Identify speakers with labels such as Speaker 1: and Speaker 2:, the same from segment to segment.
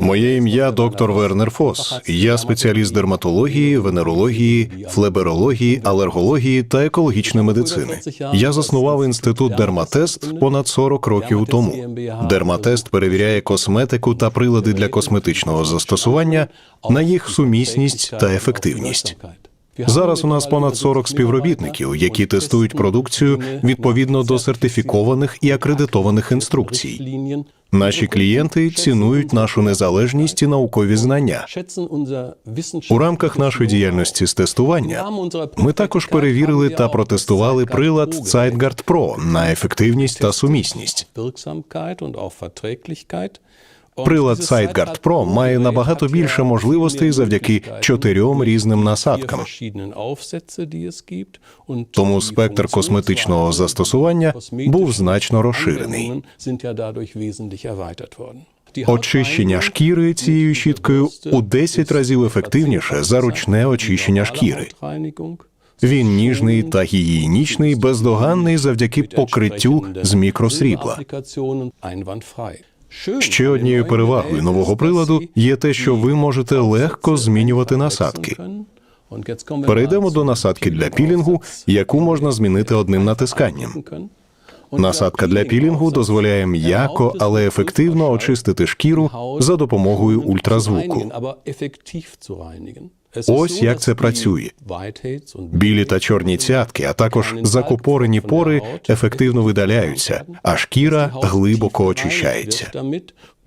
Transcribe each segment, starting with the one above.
Speaker 1: Моє ім'я доктор Вернер Фос. Я спеціаліст дерматології, венерології, флеберології, алергології та екологічної медицини. Я заснував інститут Дерматест понад 40 років тому. Дерматест перевіряє косметику та прилади для косметичного застосування на їх сумісність та ефективність. Зараз у нас понад 40 співробітників, які тестують продукцію відповідно до сертифікованих і акредитованих інструкцій. Наші клієнти цінують нашу незалежність і наукові знання. У рамках нашої діяльності з тестування ми також перевірили та протестували прилад Zeitguard Pro на ефективність та сумісність. Прилад Zeitguard Pro має набагато більше можливостей завдяки чотирьом різним насадкам. Тому спектр косметичного застосування був значно розширений. Очищення шкіри цією щіткою у 10 разів ефективніше за ручне очищення шкіри. Він ніжний та гігієнічний, бездоганний завдяки покриттю з мікросрібла. Ще однією перевагою нового приладу є те, що ви можете легко змінювати насадки. Перейдемо до насадки для пілінгу, яку можна змінити одним натисканням. Насадка для пілінгу дозволяє м'яко, але ефективно очистити шкіру за допомогою ультразвуку. Ось як це працює. Білі та чорні цятки, а також закупорені пори ефективно видаляються, а шкіра глибоко очищається.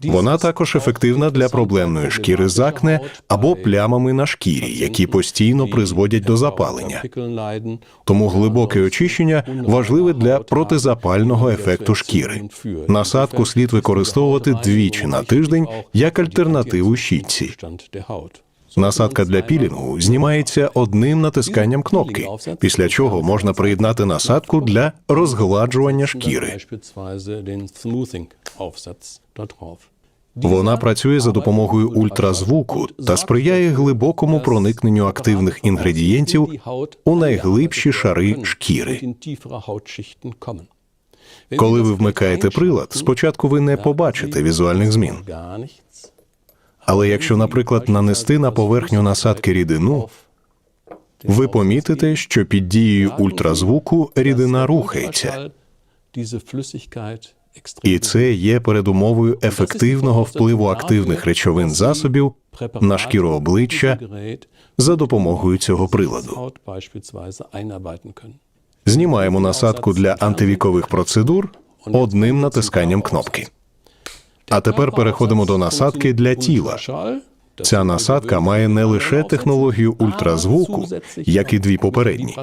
Speaker 1: Вона також ефективна для проблемної шкіри з акне або плямами на шкірі, які постійно призводять до запалення. Тому глибоке очищення важливе для протизапального ефекту шкіри. Насадку слід використовувати двічі на тиждень як альтернативу щітці. Насадка для пілінгу знімається одним натисканням кнопки, після чого можна приєднати насадку для розгладжування шкіри. Вона працює за допомогою ультразвуку та сприяє глибокому проникненню активних інгредієнтів у найглибші шари шкіри. Коли ви вмикаєте прилад, спочатку ви не побачите візуальних змін. Але якщо, наприклад, нанести на поверхню насадки рідину, ви помітите, що під дією ультразвуку рідина рухається. І це є передумовою ефективного впливу активних речовин засобів на шкіру обличчя за допомогою цього приладу. Знімаємо насадку для антивікових процедур одним натисканням кнопки. А тепер переходимо до насадки для тіла. Ця насадка має не лише технологію ультразвуку, як і дві попередні,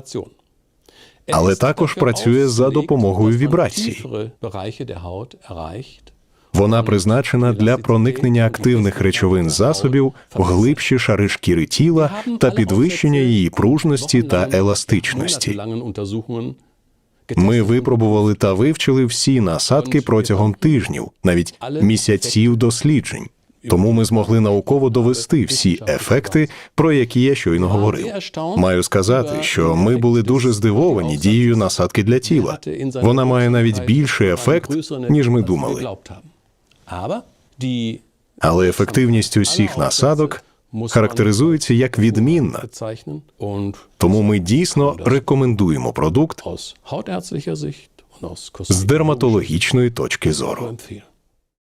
Speaker 1: але також працює за допомогою вібрацій. Вона призначена для проникнення активних речовин засобів в глибші шари шкіри тіла та підвищення її пружності та еластичності. Ми випробували та вивчили всі насадки протягом тижнів, навіть місяців досліджень. Тому ми змогли науково довести всі ефекти, про які я щойно говорив. Маю сказати, що ми були дуже здивовані дією насадки для тіла. Вона має навіть більший ефект, ніж ми думали. Але ефективність усіх насадок характеризується як відмінна. Тому ми дійсно рекомендуємо продукт з дерматологічної точки зору.